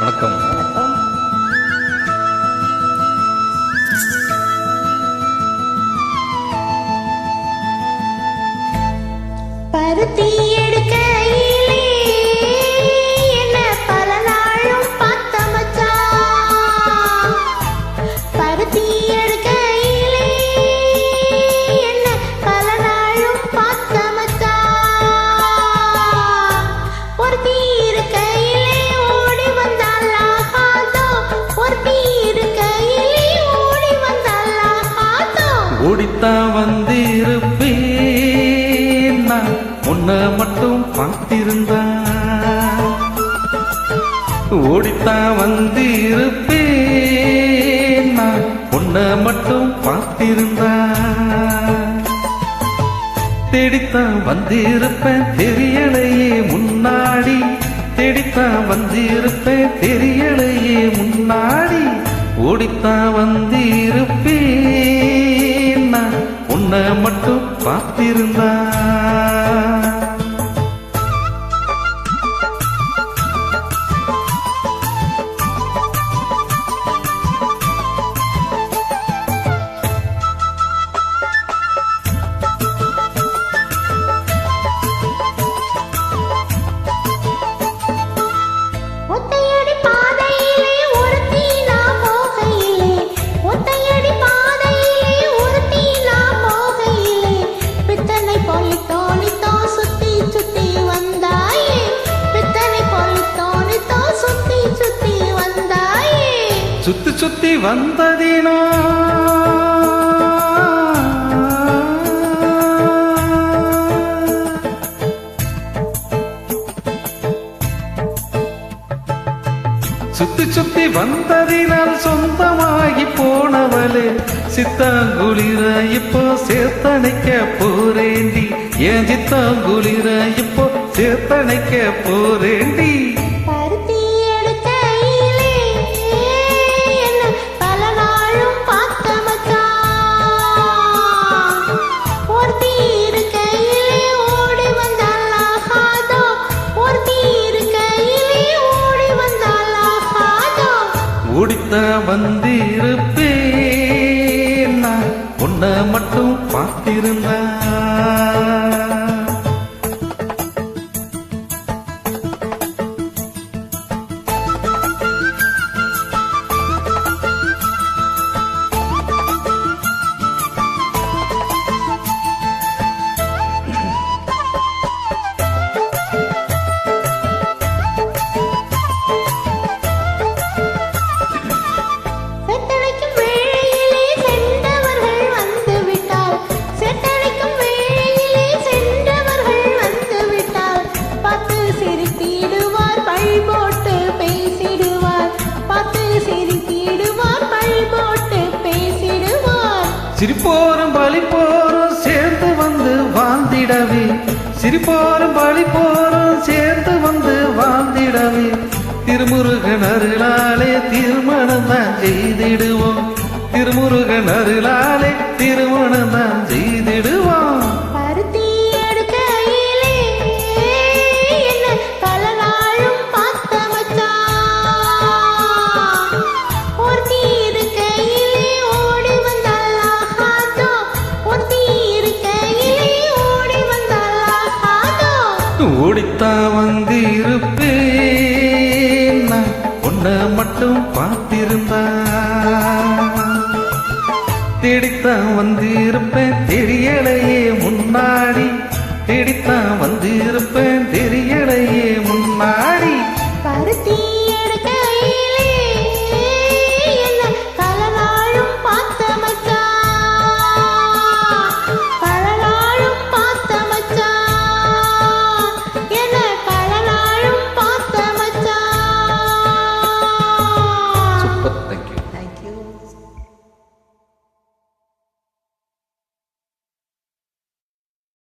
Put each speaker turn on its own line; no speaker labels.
வணக்கம். ஓடித்தான் வந்திருப்பேன் நான். உன்னை மட்டும் பார்த்திருந்தான். ஓடித்தான் வந்திருப்பேன் நான். உன்னை மட்டும் பார்த்திருந்தான். தேடித்தான் வந்திருப்பேன் தெரியலையே முன்னாடி. தேடித்தான் வந்திருப்பேன் தெரியலையே முன்னாடி. ஓடித்தான் வந்திருப்பேன். உன்னை மட்டும் பார்த்திருந்தா.
சுத்தி சுத்தி
வந்ததினா. சுத்தி சுத்தி வந்ததினால் சொந்தமாகி போனவளே சித்தாங்குளிர இப்போ சேர்த்தணைக்க போறேண்டி. ஏன் சித்தாங்குளிர இப்போ சேர்த்தணைக்க
போறேண்டி?
ஓடித்தான் வந்திருப்பேன். நான் உன்னை மட்டும் பார்த்திருந்தேன் சிரிப்போரும் பலி போரும் சேர்ந்து வந்து வாழ்ந்திடவே. சிரிப்போரும் பலி போரும் சேர்ந்து வந்து வாழ்ந்திடவே. திருமுருகன் அருளாலே திருமணம் தான் செய்திடுவோம். திருமுருகன் அருளாலே திருமணம் தான் செய்திடுவோம்.
ஓடித்தா வந்து இருப்பேன். உன்னை மட்டும் பார்த்திருந்தா
தேடித்தான் வந்து இருப்பேன். தெரியலையே முன்னாடி. தேடித்தான் வந்து இருப்பேன். தெரியலையே முன்னாடி. பருத்தி.